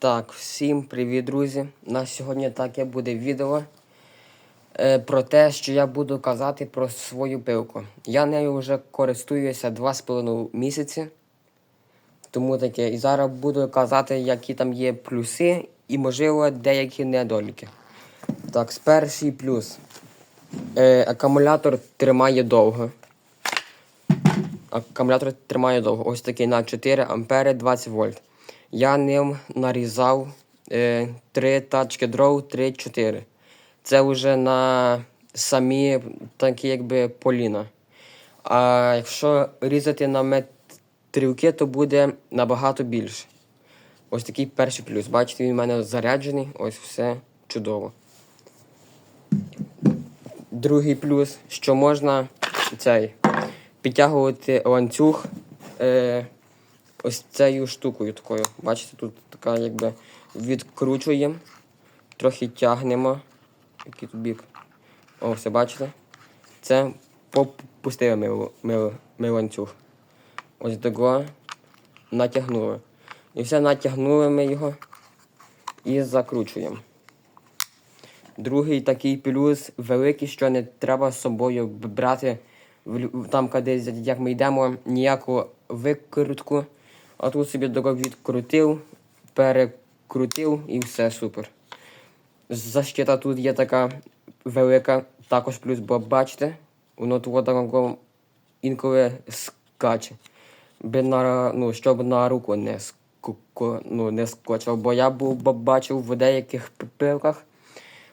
Так, всім привіт, друзі. У нас сьогодні таке буде відео е, про те, що я буду казати про свою пилку. Я нею вже користуюся 2,5 місяці. Тому таке. І зараз буду казати, які там є плюси і, можливо, деякі недоліки. Так, перший плюс. Е, акумулятор тримає довго. Акумулятор тримає довго. Ось такий на 4 ампери 20 вольт. Я ним нарізав е, 3 тачки дров 3-4. Це вже на самі такі якби поліна. А якщо різати на метрівки, то буде набагато більше. Ось такий перший плюс. Бачите, він у мене заряджений, ось все чудово. Другий плюс, що можна цей, підтягувати ланцюг е, ось цією штукою такою. Бачите, тут така якби відкручуємо, трохи тягнемо. Який тут бік. О, все бачите? Це попустили ми, ми, ми ланцюг. Ось того натягнули. І все натягнули ми його і закручуємо. Другий такий плюс великий, що не треба з собою брати там, кудись, як ми йдемо, ніяку викрутку. А тут собі дорогу відкрутив, перекрутив і все супер. Защита тут є така велика, також плюс, бо бачите, воно тут інколи скаче. Би на, ну, щоб на руку не, ску- ну, не скочив. Бо я був бачив в деяких пилках,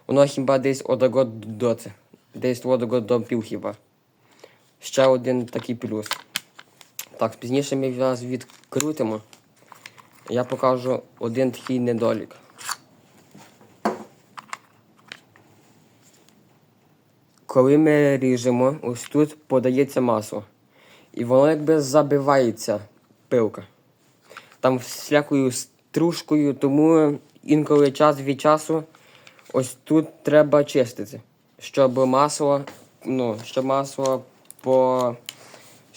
воно хіба десь одного до це. Десь одного до пів хіба. Ще один такий плюс. Так, пізніше ми вас відкрутимо. Я покажу один такий недолік. Коли ми ріжемо, ось тут подається масло. І воно якби забивається пилка. Там всякою стружкою, тому інколи час від часу ось тут треба чистити, щоб масло, ну, щоб масло по.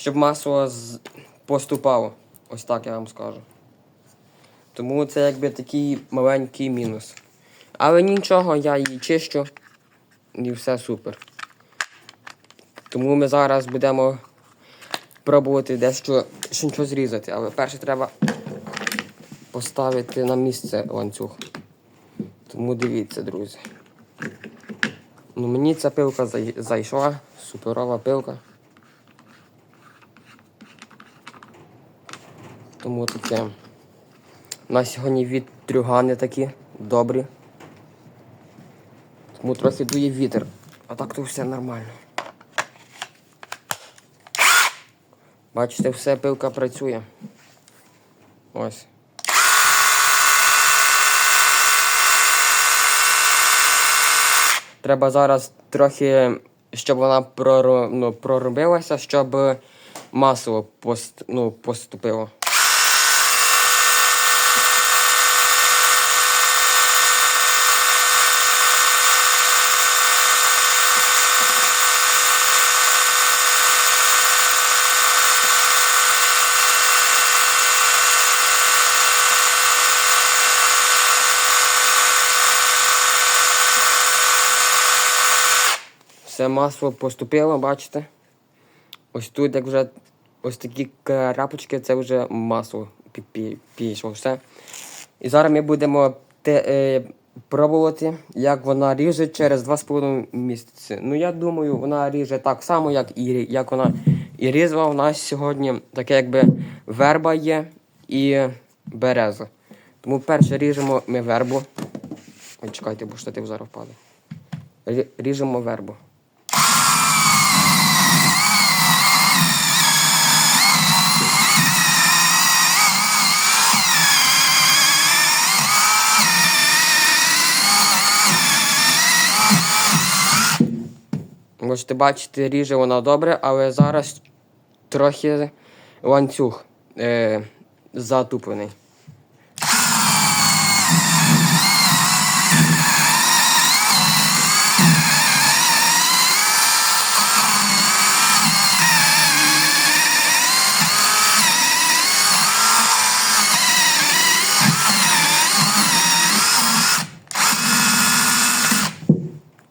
Щоб масло поступало. Ось так я вам скажу. Тому це якби такий маленький мінус. Але нічого, я її чищу і все супер. Тому ми зараз будемо пробувати дещо що зрізати. Але перше треба поставити на місце ланцюг. Тому дивіться, друзі. Ну, мені ця пилка зайшла, суперова пилка. Тому таке. У нас сьогодні вітрюгани такі добрі. Тому трохи дує вітер. А так то все нормально. Бачите, все пилка працює. Ось. Треба зараз трохи, щоб вона прору, ну, проробилася, щоб масло пост, ну, поступило. Все масло поступило, бачите? Ось тут, як вже ось такі крапочки, це вже масло пі- пі- пішло все. І зараз ми будемо те, е, пробувати, як вона ріже через 2,5 місяці. Ну, я думаю, вона ріже так само, як і як вона і різала. У нас сьогодні таке якби верба є і береза. Тому перше ріжемо ми вербу. Ой, чекайте, бо штатив зараз впаде. Ріжемо вербу. можете бачити, ріже вона добре, але зараз трохи ланцюг е, затуплений.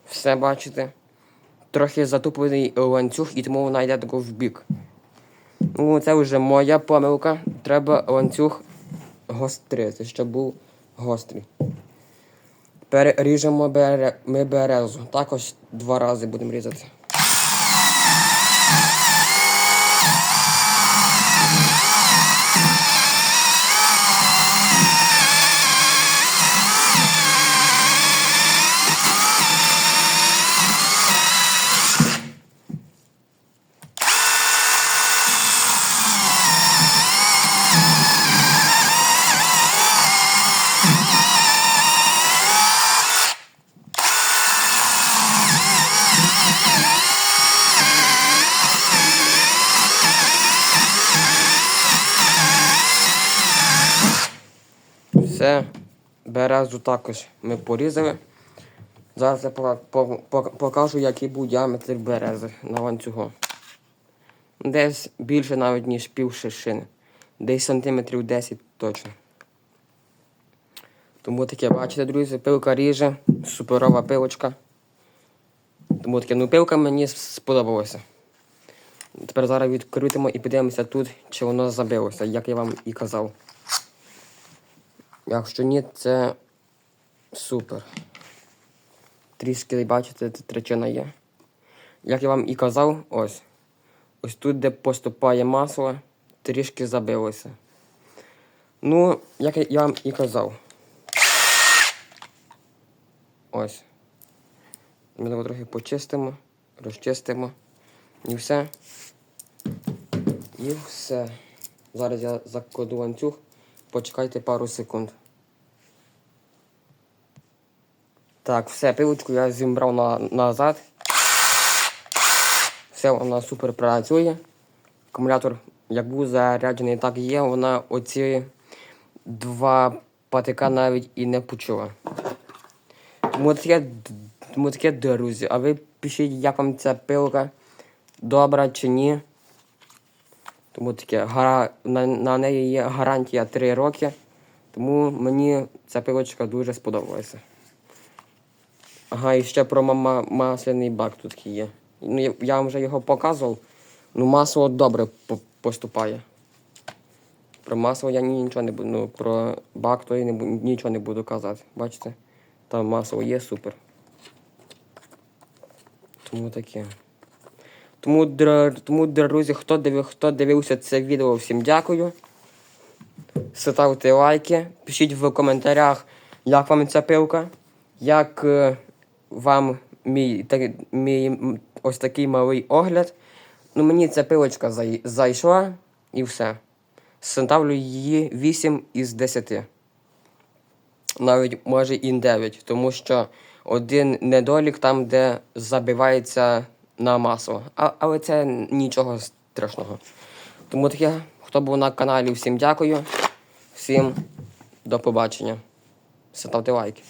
Все бачите. Трохи затуплений ланцюг, і тому вона йде тако в бік. Ну, це вже моя помилка. Треба ланцюг гострити, щоб був гострий. Переріжемо бере... ми березу. Також два рази будемо різати. Все, березу також ми порізали. Зараз я пока- по- по- покажу, який був діаметр берези на ланцюгу. Десь більше навіть, ніж пів шишини. Десь сантиметрів 10 точно. Тому таке, бачите, друзі, пилка ріже, суперова пилочка. Тому таке, ну пилка мені сподобалася. Тепер зараз відкрутимо і подивимося тут, чи воно забилося, як я вам і казав. Якщо ні, це супер. Трішки, бачите, тут тричина є. Як я вам і казав, ось. Ось тут, де поступає масло, трішки забилося. Ну, як я вам і казав. Ось. Ми його трохи почистимо, розчистимо. І все. І все. Зараз я закладу ланцюг. Почекайте пару секунд. Так, все, пилочку я зібрав на, назад. Все, вона супер працює. Акумулятор, як був заряджений, так і є. Вона оці два патика навіть і не почула. Тому таке, тому таке, друзі. А ви пишіть, як вам ця пилка добра чи ні. Тому таке, гара, на, на неї є гарантія 3 роки. Тому мені ця пилочка дуже сподобалася. Ага, і ще про мама, масляний бак тут є. Ну, я, вам вже його показував. Ну, масло добре по- поступає. Про масло я нічого не буду. Ну, про бак то я не, нічого не буду казати. Бачите? Там масло є супер. Тому таке. Тому, тому друзі, хто, дивив, хто дивився це відео, всім дякую. Ставте лайки, пишіть в коментарях, як вам ця пилка, як е, вам мій, так, мій ось такий малий огляд. Ну, мені ця пилочка зай, зайшла і все. Ставлю її 8 із 10. Навіть може і 9, тому що один недолік там, де забивається на масло. А, але це нічого страшного. Тому таке, хто був на каналі, всім дякую. Всім до побачення. Ставте лайки.